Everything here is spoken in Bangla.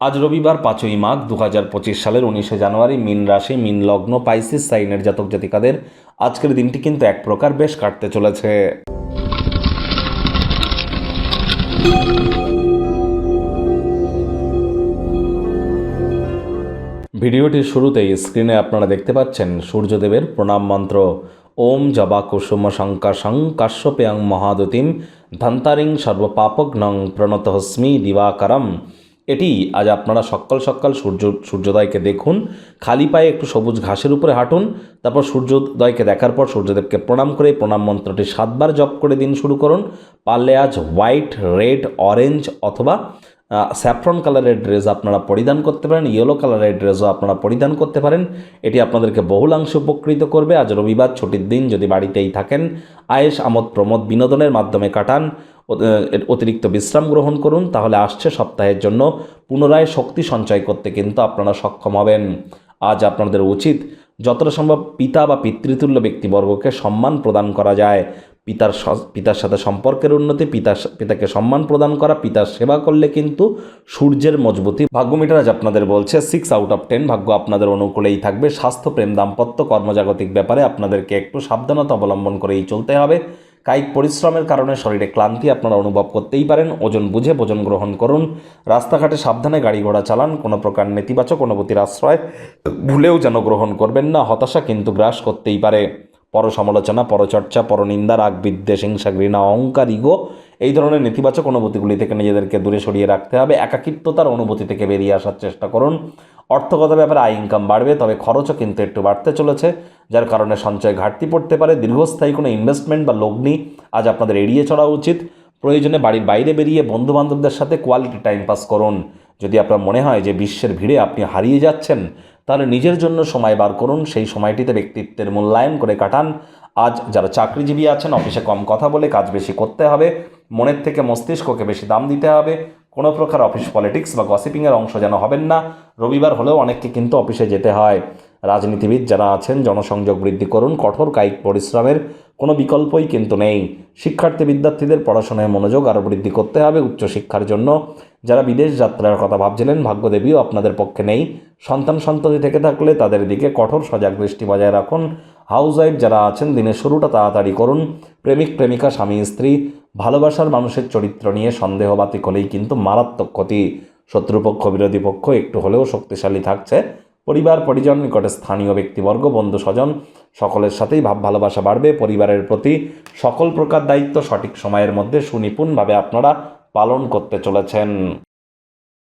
আজ রবিবার পাঁচই মাঘ দু হাজার পঁচিশ সালের উনিশে জানুয়ারি মিন রাশি, মিন লগ্ন, পাইসিস, সাইনের জাতক জাতিকাদের আজকের দিনটি কিন্তু এক প্রকার বেশ কাটতে চলেছে। ভিডিওটির শুরুতেই স্ক্রিনে আপনারা দেখতে পাচ্ছেন সূর্যদেবের প্রণাম মন্ত্র। ওম জবা কুসুম শঙ্কাশং কাশ্যপেয়ং মহাদতিম ধন্তারিং সর্বপাপগ্নং প্রণতহস্মি দিবাকরম। এটি আজ আপনারা সকাল সকাল সূর্য, সূর্যোদয়কে দেখুন, খালি পায়ে একটু সবুজ ঘাসের উপরে হাঁটুন, তারপর সূর্যোদয়কে দেখার পর সূর্যদেবকে প্রণাম করে প্রণাম মন্ত্রটি সাতবার জপ করে দিন শুরু করুন। পারলে আজ হোয়াইট, রেড, অরেঞ্জ অথবা স্যাফরন কালারের ড্রেস আপনারা পরিধান করতে পারেন ইয়েলো কালারের ড্রেসও আপনারা পরিধান করতে পারেন। এটি আপনাদেরকে বহুলাংশে উপকৃত করবে। আজ রবিবার ছুটির দিন, যদি বাড়িতেই থাকেন আয়েস আমোদ, প্রমোদ বিনোদনের মাধ্যমে কাটান অতিরিক্ত বিশ্রাম গ্রহণ করুন, তাহলে আসছে সপ্তাহের জন্য পুনরায় শক্তি সঞ্চয় করতে কিন্তু আপনারা সক্ষম হবেন। আজ আপনাদের উচিত, যতটা সম্ভব পিতা বা পিতৃতুল্য ব্যক্তিবর্গকে সম্মান প্রদান করা যায়। পিতার পিতার সাথে সম্পর্কের উন্নতি, পিতার পিতাকে সম্মান প্রদান করা, পিতার সেবা করলে কিন্তু সূর্যের মজবুতি। ভাগ্যমিটার আজ আপনাদের বলছে সিক্স আউট অফ টেন ভাগ্য আপনাদের অনুকূলেই থাকবে। স্বাস্থ্য, প্রেম, দাম্পত্য, কর্মজাগতিক ব্যাপারে আপনাদেরকে একটু সাবধানতা অবলম্বন করেই চলতে হবে। কায়িক পরিশ্রমের কারণে শরীরে ক্লান্তি আপনারা অনুভব করতেই পারেন। ওজন বুঝে ভোজন গ্রহণ করুন। রাস্তাঘাটে সাবধানে গাড়ি ঘোড়া চালান। কোনো প্রকার নেতিবাচক অনুভূতির আশ্রয় ভুলেও যেন গ্রহণ করবেন না। হতাশা কিন্তু গ্রাস করতেই পারে। পর সমালোচনা পরচর্চা, পরনিন্দা রাগ বিদ্বেষ হিংসা, ঘৃণা, অহংকার, ইগো, এই ধরনের নেতিবাচক অনুভূতিগুলি থেকে নিজেদেরকে দূরে সরিয়ে রাখতে হবে। একাকিত্বতার অনুভূতি থেকে বেরিয়ে আসার চেষ্টা করুন। অর্থগত ব্যাপারে আয় ইনকাম বাড়বে, তবে খরচও কিন্তু একটু বাড়তে চলেছে, যার কারণে সঞ্চয় ঘাটতি পড়তে পারে। দীর্ঘস্থায়ী কোনো ইনভেস্টমেন্ট বা লগ্নি আজ আপনাদের এড়িয়ে চলা উচিত। প্রয়োজনে বাড়ির বাইরে বেরিয়ে বন্ধু বান্ধবদের সাথে কোয়ালিটি টাইম পাস করুন। যদি আপনার মনে হয় যে বিশ্বের ভিড়ে আপনি হারিয়ে যাচ্ছেন তাহলে নিজের জন্য সময় বার করুন। সেই সময়টিতে ব্যক্তিত্বের মূল্যায়ন করে কাটান। আজ যারা চাকরিজীবী আছেন, অফিসে কম কথা বলে কাজ বেশি করতে হবে। মনের থেকে মস্তিষ্ককে বেশি দাম দিতে হবে। কোনো প্রকার অফিস পলিটিক্স বা গসিপিংয়ের অংশ যেন হবেন না। রবিবার হলেও অনেককে কিন্তু অফিসে যেতে হয়। রাজনীতিবিদ যারা আছেন, জনসংযোগ বৃদ্ধি করুন। কঠোর কায়িক পরিশ্রমের কোনো বিকল্পই কিন্তু নেই। শিক্ষার্থী বিদ্যার্থীদের পড়াশোনায় মনোযোগ আরও বৃদ্ধি করতে হবে উচ্চশিক্ষার জন্য। যারা বিদেশ যাত্রার কথা ভাবছিলেন, ভাগ্যদেবীও আপনাদের পক্ষে নেই। সন্তান সন্ততি থেকে থাকলে তাদের দিকে কঠোর সজাগ দৃষ্টি বজায় রাখুন। হাউস ওয়াইফ যারা আছেন, দিনের শুরুটা তাড়াতাড়ি করুন। প্রেমিক, প্রেমিকা, স্বামী, স্ত্রী, ভালোবাসার মানুষের চরিত্র নিয়ে সন্দেহ সন্দেহবাতিক হলেই কিন্তু মারাত্মক ক্ষতি। শত্রুপক্ষ, বিরোধী পক্ষ একটু হলেও শক্তিশালী থাকছে। পরিবার, পরিজন, নিকটে স্থানীয় ব্যক্তিবর্গ, বন্ধু, স্বজন, সকলের সাথেই ভাব ভালোবাসা বাড়বে। পরিবারের প্রতি সকল প্রকার দায়িত্ব সঠিক সময়ের মধ্যে সুনিপুণভাবে আপনারা পালন করতে চলেছেন